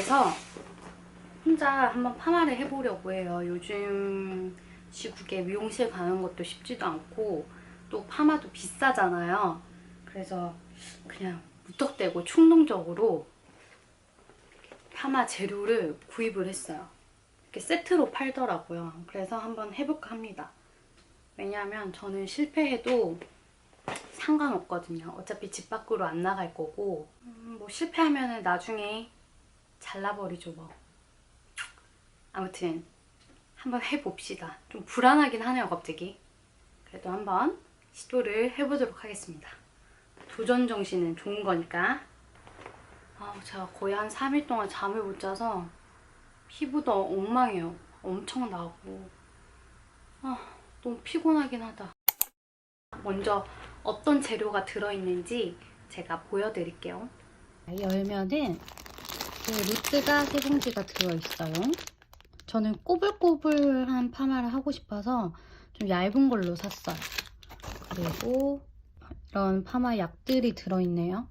집에서 혼자 한번 파마를 해보려고 해요. 요즘 시국에 미용실 가는 것도 쉽지도 않고 또 파마도 비싸잖아요. 그래서 그냥 무턱대고 충동적으로 파마 재료를 구입을 했어요. 이렇게 세트로 팔더라고요. 그래서 한번 해볼까 합니다. 왜냐하면 저는 실패해도 상관없거든요. 어차피 집 밖으로 안 나갈 거고 음, 뭐 실패하면 나중에 잘라버리죠 뭐. 아무튼 한번 해봅시다. 좀 불안하긴 하네요 갑자기. 그래도 한번 시도를 해보도록 하겠습니다. 도전 정신은 좋은 거니까. 아, 제가 거의 한 3일 동안 잠을 못 자서 피부도 엉망이에요. 엄청 나고. 아, 너무 피곤하긴 하다. 먼저 어떤 재료가 들어있는지 제가 보여드릴게요. 열면은 그 루트가 세 봉지가 들어있어요. 저는 꼬불꼬불한 파마를 하고 싶어서 좀 얇은 걸로 샀어요. 그리고 이런 파마 약들이 들어있네요.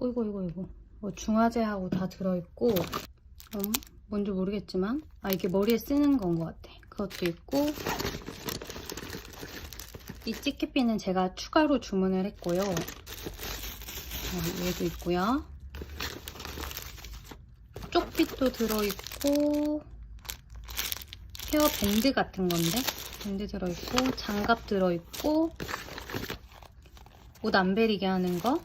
어이구 이구 이구 뭐 중화제하고 다 들어있고 음, 뭔지 모르겠지만 아 이게 머리에 쓰는 건 것 같아. 그것도 있고 이 찌개비는 제가 추가로 주문을 했고요. 어, 얘도 있고요. 쪽빛도 들어있고 헤어 밴드 같은 건데 밴드 들어있고 장갑 들어있고 옷 안 베리게 하는 거.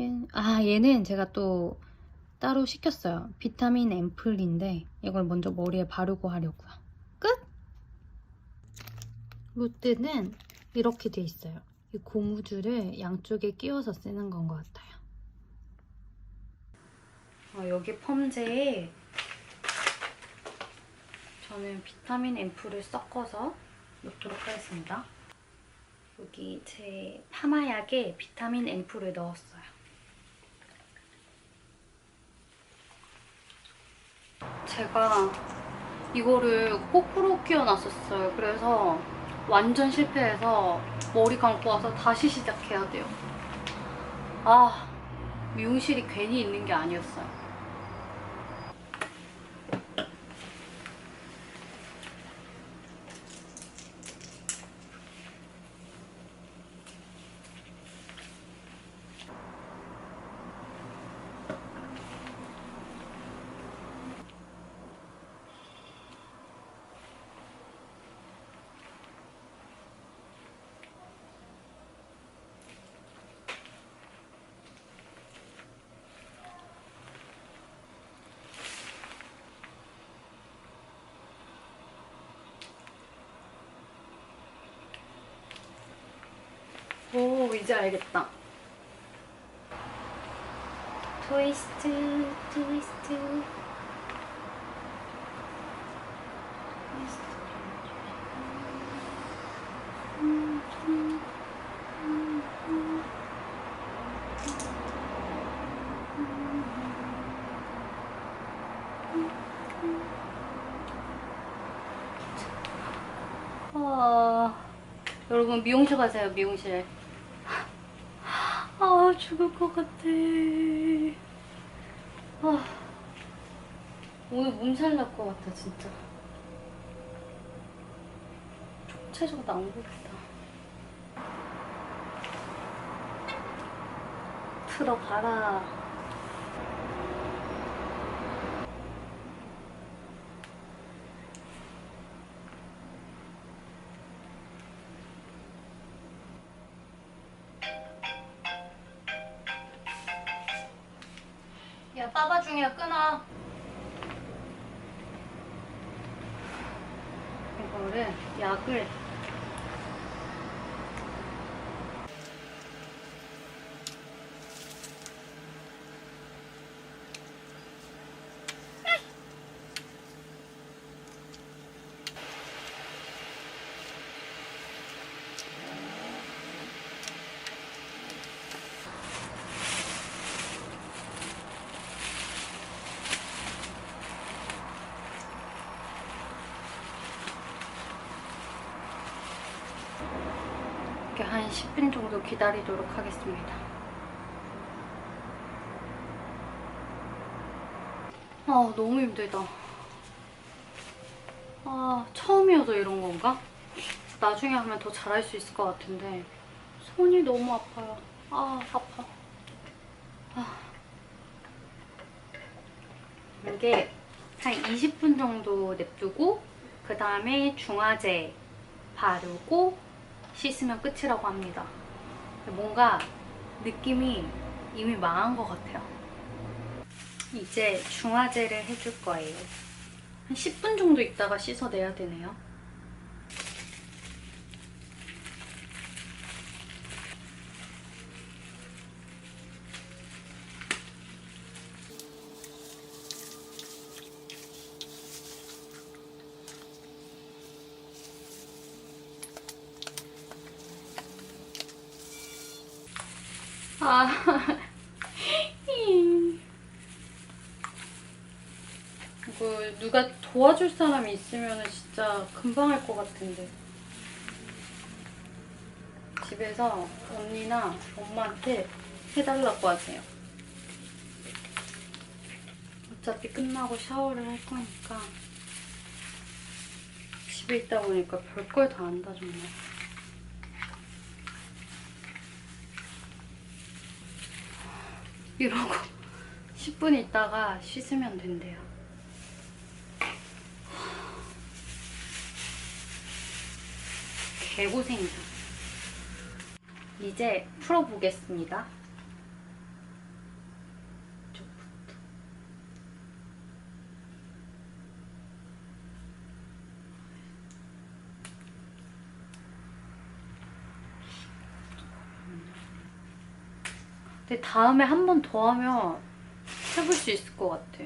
얘- 아 얘는 제가 또 따로 시켰어요. 비타민 앰플인데 이걸 먼저 머리에 바르고 하려고요. 끝! 루트는 이렇게 돼 있어요. 이 고무줄을 양쪽에 끼워서 쓰는 건 것 같아요. 어, 여기 펌제에 저는 비타민 앰플을 섞어서 넣도록 하겠습니다. 여기 제 파마약에 비타민 앰플을 넣었어요. 제가 이거를 코프로 끼워놨었어요. 그래서 완전 실패해서 머리 감고 와서 다시 시작해야 돼요. 아, 미용실이 괜히 있는 게 아니었어요. 오, 이제 알겠다. 트위스트, 트위스트. 아, 여러분 미용실 가세요 미용실. 아 죽을 것 같아. 아, 오늘 몸살 날 것 같아 진짜. 총체적으로 안 보겠다. 들어가라. 야, 빠바 중이야, 끊어. 이거를, 약을. 한 10분 정도 기다리도록 하겠습니다. 아 너무 힘들다. 아 처음이어서 이런 건가? 나중에 하면 더 잘할 수 있을 것 같은데 손이 너무 아파요. 아 아파. 아. 이게 한 20분 정도 냅두고 그 다음에 중화제 바르고 씻으면 끝이라고 합니다. 뭔가 느낌이 이미 망한 것 같아요. 이제 중화제를 해줄 거예요. 한 10분 정도 있다가 씻어내야 되네요. 아, 이거 누가 도와줄 사람이 있으면 진짜 금방 할 것 같은데. 집에서 언니나 엄마한테 해달라고 하세요. 어차피 끝나고 샤워를 할 거니까. 집에 있다 보니까 별걸 다 안다, 정말. 이러고 10분 있다가 씻으면 된대요. 개고생이다. 이제 풀어보겠습니다. 근데 다음에 한 번 더 하면 해볼 수 있을 것 같아.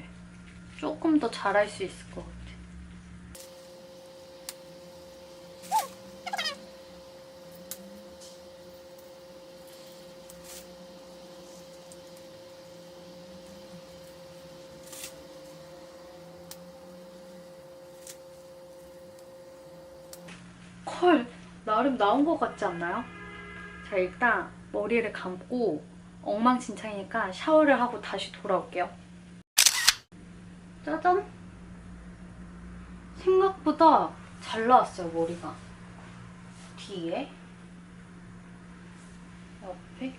조금 더 잘할 수 있을 것 같아. 컬 나름 나온 것 같지 않나요? 자 일단 머리를 감고 엉망진창이니까 샤워를 하고 다시 돌아올게요. 짜잔! 생각보다 잘 나왔어요 머리가. 뒤에 옆에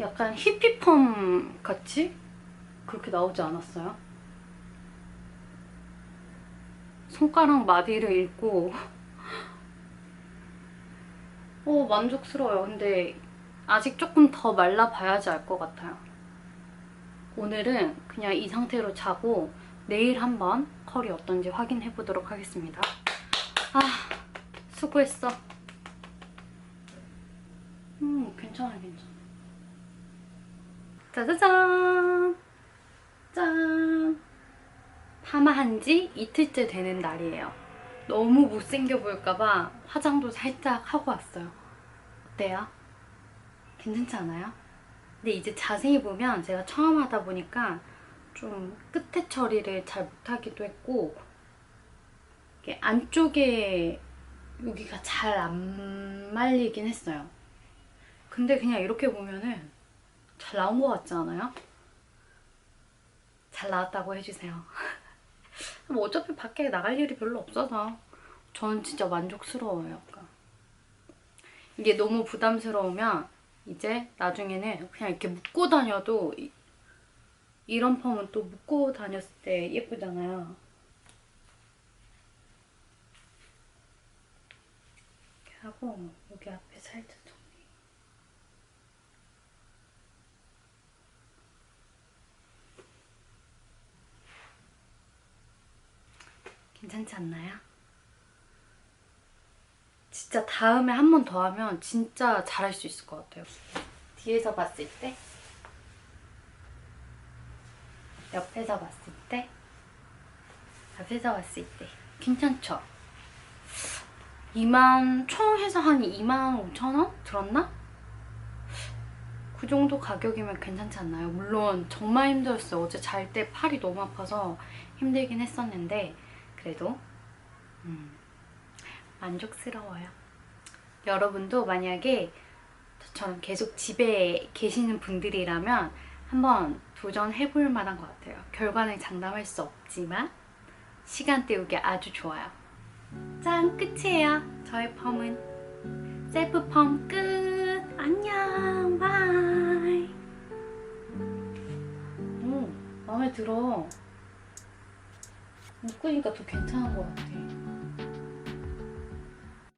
약간 히피펌 같이 그렇게 나오지 않았어요? 손가락 마디를 읽고 어 만족스러워요. 근데 아직 조금 더 말라봐야지 알 것 같아요. 오늘은 그냥 이 상태로 자고 내일 한번 컬이 어떤지 확인해 보도록 하겠습니다. 아 수고했어. 음 괜찮아 괜찮아. 짜자잔 짠. 파마한 지 이틀째 되는 날이에요. 너무 못생겨 보일까봐 화장도 살짝 하고 왔어요. 어때요? 괜찮지 않아요? 근데 이제 자세히 보면 제가 처음 하다 보니까 좀 끝에 처리를 잘 못하기도 했고 이게 안쪽에 여기가 잘 안 말리긴 했어요. 근데 그냥 이렇게 보면은 잘 나온 것 같지 않아요? 잘 나왔다고 해주세요. 뭐 어차피 밖에 나갈 일이 별로 없어서 저는 진짜 만족스러워요. 약간. 이게 너무 부담스러우면 이제 나중에는 그냥 이렇게 묶고 다녀도 이, 이런 펌은 또 묶고 다녔을 때 예쁘잖아요. 하고 여기 앞에 살짝 괜찮지 않나요? 진짜 다음에 한 번 더 하면 진짜 잘할 수 있을 것 같아요. 뒤에서 봤을 때, 옆에서 봤을 때, 앞에서 봤을 때 괜찮죠? 2만 총 해서 한 2만 5천 원 들었나? 그 정도 가격이면 괜찮지 않나요? 물론 정말 힘들었어요. 어제 잘 때 팔이 너무 아파서 힘들긴 했었는데 그래도 음, 만족스러워요. 여러분도 만약에 저처럼 계속 집에 계시는 분들이라면 한번 도전해볼 만한 것 같아요. 결과는 장담할 수 없지만 시간 때우기 아주 좋아요. 짠! 끝이에요. 저의 펌은 셀프 펌 끝! 안녕! 바이! 오, 마음에 들어. 묶으니까 더 괜찮은 것 같아.